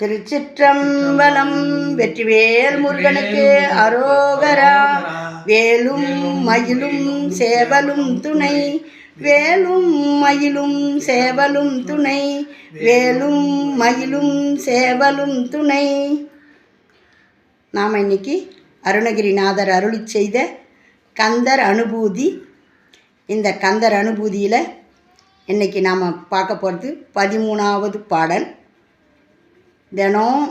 திருச்சிற்றம்பலம் வெற்றிவேல் முருகனுக்கு அரோகரா. வேலும் மயிலும் சேவலும் துணை. வேலும் மயிலும் சேவலும் துணை. வேலும் மயிலும் சேவலும் துணை. நாம் இன்னைக்கு அருணகிரிநாதர் அருளி செய்த கந்தர் அனுபூதி. இந்த கந்தர் அனுபூதியில் இன்றைக்கி நாம் பார்க்க போகிறது பதிமூணாவது பாடல். தினம்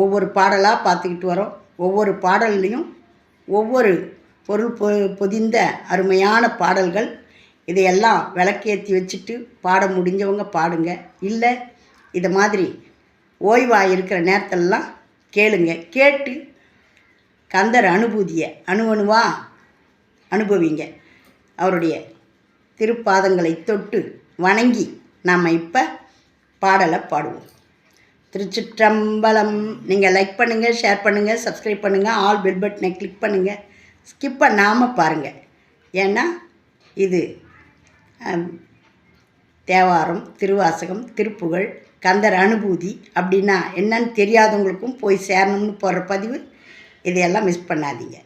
ஒவ்வொரு பாடலாக பார்த்துக்கிட்டு வரோம். ஒவ்வொரு பாடல்லையும் ஒவ்வொரு பொருள் பொ பொதிந்த அருமையான பாடல்கள். இதையெல்லாம் விளக்கேற்றி வச்சுட்டு பாட முடிஞ்சவங்க பாடுங்க. இல்லை இதை மாதிரி ஓய்வாக இருக்கிற நேரத்திலலாம் கேளுங்க. கேட்டு கந்தர் அனுபூதியை அணு அணுவாக அனுபவிங்க. அவருடைய திருப்பாதங்களை தொட்டு வணங்கி நாம் இப்போ பாடலை பாடுவோம். திருச்சிற்றம்பலம். நீங்கள் லைக் பண்ணுங்கள் ஷேர் பண்ணுங்கள் சப்ஸ்கிரைப் பண்ணுங்கள் ஆல் பெல் பட்டனை கிளிக் பண்ணுங்கள் ஸ்கிப் பண்ணாமல் பாருங்கள் ஏன்னா இது தேவாரம் திருவாசகம் திருப்புகழ் கந்தர் அனுபூதி அப்படின்னா என்னன்னு தெரியாதவங்களுக்கும் போய் சேரணும்னு போடுற பதிவு இதையெல்லாம் மிஸ் பண்ணாதீங்க.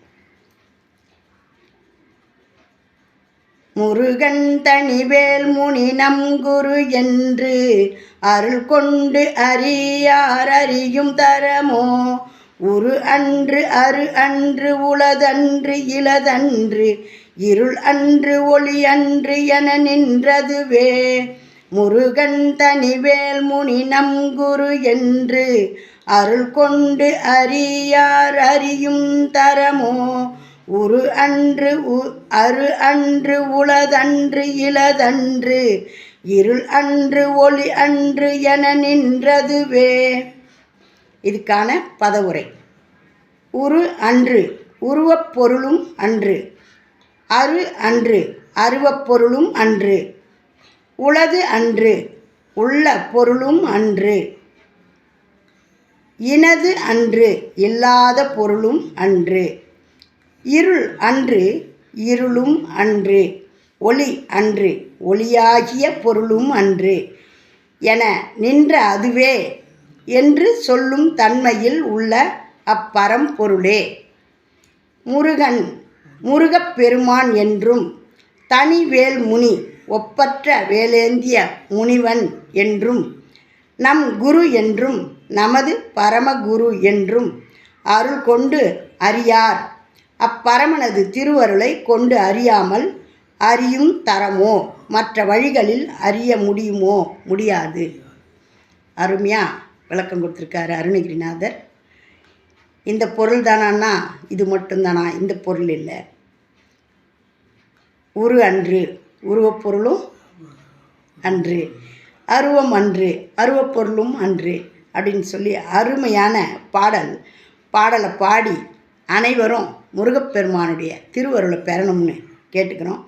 முருகன் தனிவேல் முனி நம் குரு என்று அருள் கொண்டு அறியார் அறியும் தரமோ? உரு அன்று அரு அன்று உளதன்று இளதன்று இருள் அன்று ஒளி அன்று என நின்றதுவே. முருகன் தனிவேல் முனி நம் குரு என்று அருள் கொண்டு அறியார் அறியும் தரமோ? உரு அன்று உ- அரு அன்று உளதன்று இளதன்று இருள் அன்று ஒளி அன்று என நின்றதுவே. இதுக்கான பதவுரை. உரு அன்று உருவப்பொருளும் அன்று அரு அன்று அருவப்பொருளும் அன்று உளது அன்று உள்ள பொருளும் அன்று இனது அன்று இல்லாத பொருளும் அன்று. இருள் அன்று இருளும் அன்று ஒளி அன்று ஒளியாகிய பொருளும் அன்று என நின்ற அதுவே என்று சொல்லும் தன்மையில் உள்ள அப்பரம்பொருளே முருகன் முருகப்பெருமான் என்றும் தனிவேல் முனி ஒப்பற்ற வேலேந்திய முனிவன் என்றும் நம் குரு என்றும் நமது பரமகுரு என்றும் அருள் கொண்டு அறியார் அப்பரமனது திருவருளை கொண்டு அறியாமல் அறியும் தரமோ? மற்ற வழிகளில் அறிய முடியுமோ? முடியாது. அருமையாக விளக்கம் கொடுத்துருக்காரு அருணகிரிநாதர். இந்த பொருள் தானான்னா இது மட்டும்தானா? இந்த பொருள் இல்லை. உரு அன்று. உருவப்பொருளும் அன்று. அருவம் அன்று. அருவப்பொருளும் அன்று. அப்படின்னு சொல்லி அருமையான பாடல். பாடலை பாடி அனைவரும் முருகப்பெருமானுடைய திருவருளை பெறணும்னு கேட்டுக்கிறோம்.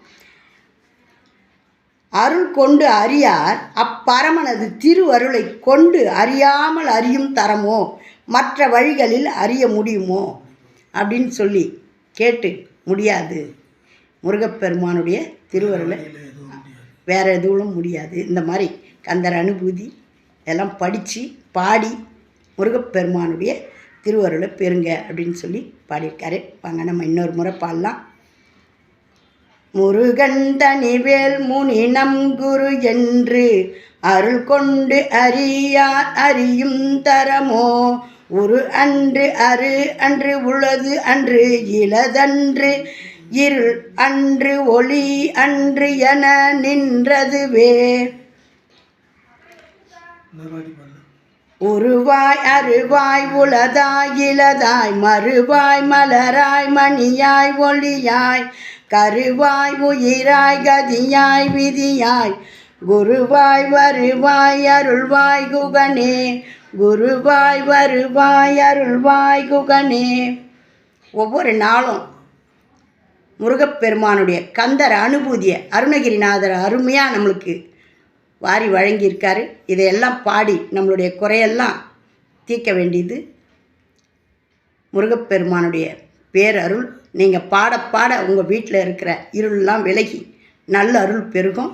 அருள் கொண்டு அறியார் அப்பரமனது திருவருளை கொண்டு அறியாமல் அறியும் தரமோ? மற்ற வழிகளில் அறிய முடியுமோ? அப்படின்னு சொல்லி கேட்டு முடியாது. முருகப்பெருமானுடைய திருவருளை வேறு எதுவும் முடியாது. இந்த மாதிரி கந்தர் அனுபூதி எல்லாம் படித்து பாடி முருகப்பெருமானுடைய திருவருளை பெறுங்க அப்படின்னு சொல்லி பாடியிருக்காரு. வாங்க நம்ம இன்னொரு முறை பாடலாம். முருகன் தனிவேல் முனி நம் குரு என்று அருள் கொண்டு அறியார் அறியும் தரமோ? ஒரு அன்று அரு அன்று உளது அன்று இளதன்று இருள் அன்று ஒளி அன்று என நின்றதுவே. உருவாய் அருவாய் உளதாய் இளதாய் மறுவாய் மலராய் மணியாய் ஒளியாய் கருவாய் உயிராய் கதியாய் விதியாய். குருவாய் வருவாய் அருள்வாய் குகனே. குருவாய் வருவாய் அருள்வாய் குகனே. ஒவ்வொரு நாளும் முருகப்பெருமானுடைய கந்தர் அனுபூதியை அருணகிரிநாதர் அருமையாக நம்மளுக்கு வாரி வழங்கியிருக்காரு. இதையெல்லாம் பாடி நம்மளுடைய குறையெல்லாம் தீர்க்க வேண்டியது முருகப்பெருமானுடைய பேரருள். நீங்கள் பாட பாட உங்கள் வீட்டில் இருக்கிற இருளெல்லாம் விலகி நல்ல அருள் பெருகும்.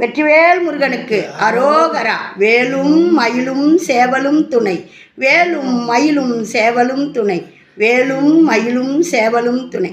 வெற்றிவேல் முருகனுக்கு அரோகரா. வேலும் மயிலும் சேவலும் துணை. வேலும் மயிலும் சேவலும் துணை. வேலும் மயிலும் சேவலும் துணை.